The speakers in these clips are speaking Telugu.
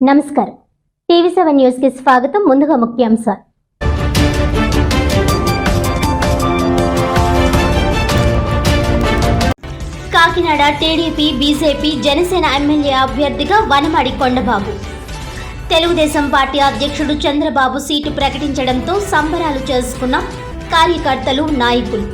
నమస్కారం. టీవీ సెవెన్ న్యూస్కి స్వాగతం. ముందుగా ముఖ్యాంశాలు. Kakinada TDP BJP Janasena MLA అభ్యర్థిగా వనమడి కొండబాబు. తెలుగుదేశం పార్టీ అధ్యక్షుడు చంద్రబాబు సీటు ప్రకటించడంతో సంబరాలు చేసుకున్న కార్యకర్తలు నాయకులు.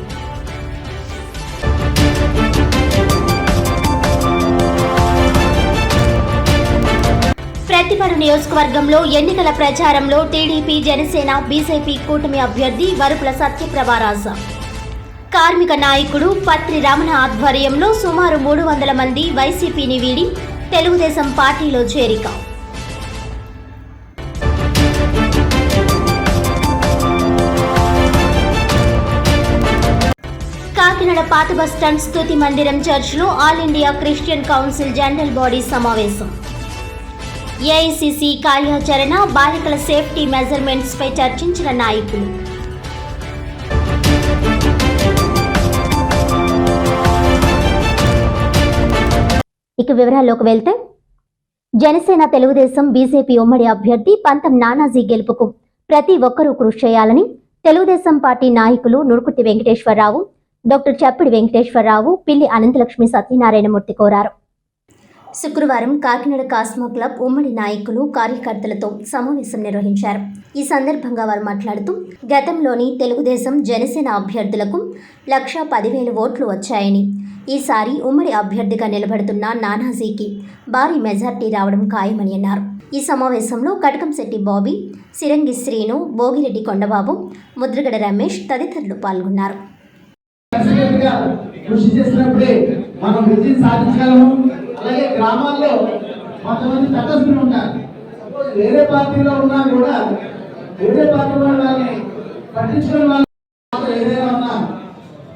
ప్రతిపడు నియోజకవర్గంలో ఎన్నికల ప్రచారంలో టీడీపీ జనసేన బీజేపీ కూటమి అభ్యర్థి వరుపుల సత్యప్రభారాజ. కార్మిక నాయకుడు పత్రి రమణ ఆధ్వర్యంలో సుమారు మూడు వందల మంది వైసీపీని వీడి తెలుగుదేశం పార్టీలో చేరిక. కాకినాడ పాత బస్టాండ్ స్తుతి మందిరం చర్చ్లో All India Christian Council general body సమావేశం. ఏఐసిసి కార్యాచరణ బాలికల సేఫ్టీ మెజర్మెంట్స్ పై చర్చించిన నాయకులు. ఇక వివరాల్లోకి వెళ్తే జనసేన తెలుగుదేశం బీజేపీ ఉమ్మడి అభ్యర్థి పంతం నానాజీ గెలుపుకు ప్రతి ఒక్కరూ కృషి చేయాలని తెలుగుదేశం పార్టీ నాయకులు నురుకుట్టి వెంకటేశ్వరరావు డాక్టర్ చప్పిడి వెంకటేశ్వరరావు పిల్లి అనంతలక్ష్మి సత్యనారాయణమూర్తి కోరారు. శుక్రవారం కాకినాడ కాస్మో క్లబ్ ఉమ్మడి నాయకులు కార్యకర్తలతో సమావేశం నిర్వహించారు. ఈ సందర్భంగా వారు మాట్లాడుతూ గతంలోని తెలుగుదేశం జనసేన అభ్యర్థులకు లక్షా పదివేల ఓట్లు వచ్చాయని ఈసారి ఉమ్మడి అభ్యర్థిగా నిలబడుతున్న నానాజీకి భారీ మెజార్టీ రావడం ఖాయమని అన్నారు. ఈ సమావేశంలో కటకంశెట్టి బాబీ సిరంగి శ్రీను భోగిరెడ్డి కొండబాబు ముద్రగడ రమేష్ తదితరులు పాల్గొన్నారు. కృషి చేసినప్పుడే మనం విజయం సాధించగలము. అలాగే గ్రామాల్లో కొంతమంది తటస్థులు ఉంటారు. సపోజ్ వేరే పార్టీలో ఉన్నా కూడా వేరే పార్టీలో వాళ్ళని పట్టించుకునే వాళ్ళు ఏదైనా ఉన్నా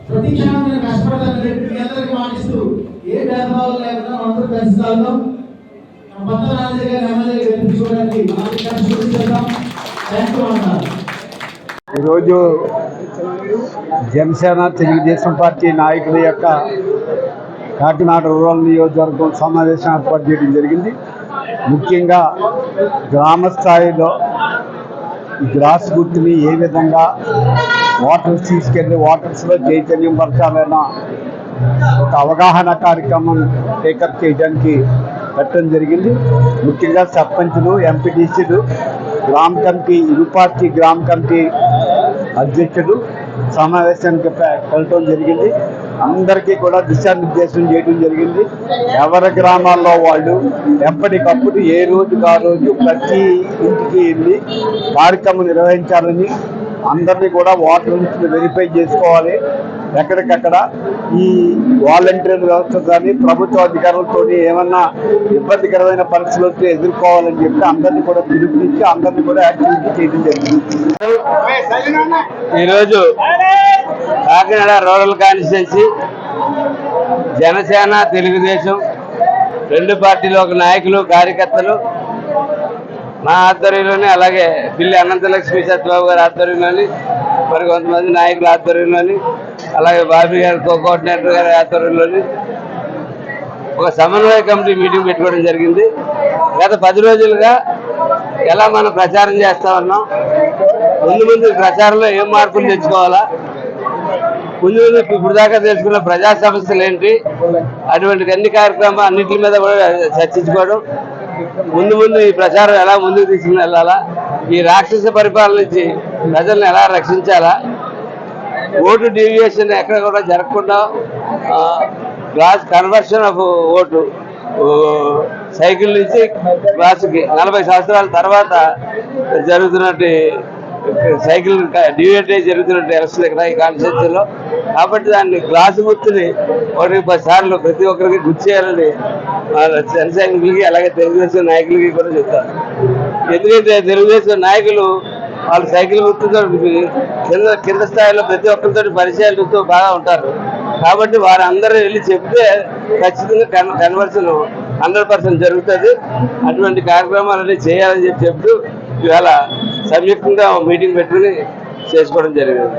ప్రతి క్షణం నేను కష్టపడతానని చెప్పి మీ అందరికీ మాటిస్తూ ఏ భేదభావం లేకుండా అందరూ కలిసి వెళ్దాం మొత్తం రాజే ఎమ్మెల్యే గెలిపించుకోవడానికి మనం థ్యాంక్ యూ అన్నారు ఈరోజు జనసేన తెలుగుదేశం పార్టీ నాయకుల యొక్క కాకినాడ రూరల్ నియోజకవర్గం సమావేశం ఏర్పాటు చేయడం జరిగింది. ముఖ్యంగా గ్రామ స్థాయిలో ఈ గ్రాస్ గుర్తుని ఏ విధంగా వాటర్స్ తీసుకెళ్ళి వాటర్స్లో చైతన్యం పరచాలైనా ఒక అవగాహన కార్యక్రమం టేకప్ చేయడానికి పెట్టడం జరిగింది. ముఖ్యంగా సర్పంచులు ఎంపీటీసీలు గ్రామ కమిటీ ఇరు పార్టీ గ్రామ కమిటీ అధ్యక్షుడు సమావేశానికి వెళ్ళటం జరిగింది. అందరికీ కూడా దిశానిర్దేశం చేయడం జరిగింది. ఎవరి గ్రామాల్లో వాళ్ళు ఎప్పటికప్పుడు ఏ రోజుకు ఆ రోజు ప్రతి ఇంటికి వెళ్ళి కార్యక్రమం నిర్వహించాలని అందరినీ కూడా ఓటర్ లిస్టులు వెరిఫై చేసుకోవాలి. ఎక్కడికక్కడ ఈ వాలంటీర్ వ్యవస్థ కానీ ప్రభుత్వ అధికారులతో ఏమన్నా ఇబ్బందికరమైన పరిస్థితులు వస్తే ఎదుర్కోవాలని చెప్పి అందరినీ కూడా పిలుపునిచ్చి అందరినీ కూడా యాక్టివిటీ చేయడం జరిగింది. ఈరోజు కాకినాడ రూరల్ కాన్స్టిట్యున్సీ జనసేన తెలుగుదేశం రెండు పార్టీల ఒక నాయకులు కార్యకర్తలు. మా ఆధ్వర్యంలోని అలాగే పిల్లి అనంతలక్ష్మి సత్యబాబు గారి ఆధ్వర్యంలోని మరి కొంతమంది నాయకుల ఆధ్వర్యంలోని అలాగే బాబీ గారి కో కోఆర్డినేటర్ గారి ఆధ్వర్యంలోని ఒక సమన్వయ కమిటీ మీటింగ్ పెట్టుకోవడం జరిగింది. గత పది రోజులుగా ఎలా మనం ప్రచారం చేస్తా ఉన్నాం? ముందు ముందు ప్రచారంలో ఏం మార్పులు తెచ్చుకోవాలా? ముందు ఇప్పుడు దాకా తెలుసుకున్న ప్రజా సమస్యలు ఏంటి? అటువంటి అన్ని కార్యక్రమాలు అన్నింటి మీద కూడా చర్చించుకోవడం. ముందు ముందు ఈ ప్రచారం ఎలా ముందుకు తీసుకుని వెళ్ళాలా? ఈ రాక్షస పరిపాలన నుంచి ప్రజల్ని ఎలా రక్షించాలా? ఓటు డీవియేషన్ ఎక్కడ కూడా జరగకుండా glass conversion of vote cycle నుంచి గ్లాసుకి నలభై సంవత్సరాల తర్వాత జరుగుతున్నట్టు సైకిల్ డివేట్ జరుగుతున్నట్టు ఎలక్షన్ ఇక్కడ ఈ కాన్స్టిట్యూన్సీలో కాబట్టి దాన్ని గ్లాసు గుర్తుని ఒకటి పది సార్లు ప్రతి ఒక్కరికి గుర్తు చేయాలని జనసైనికులకి సైనికులకి అలాగే తెలుగుదేశం నాయకులకి కూడా చెప్తారు ఎందుకంటే తెలుగుదేశం నాయకులు వాళ్ళు సైకిల్ గుర్తుతో కింద కింద స్థాయిలో ప్రతి ఒక్కరితో పరిచయాలతో బాగా ఉంటారు. కాబట్టి వారందరూ వెళ్ళి చెప్తే ఖచ్చితంగా కన్ కన్వర్షన్ హండ్రెడ్ పర్సెంట్ జరుగుతుంది. అటువంటి కార్యక్రమాలన్నీ చేయాలని చెప్పి చెప్తూ ఇవాళ సంయుక్తంగా మీటింగ్ పెట్టుకుని చేసుకోవడం జరిగింది.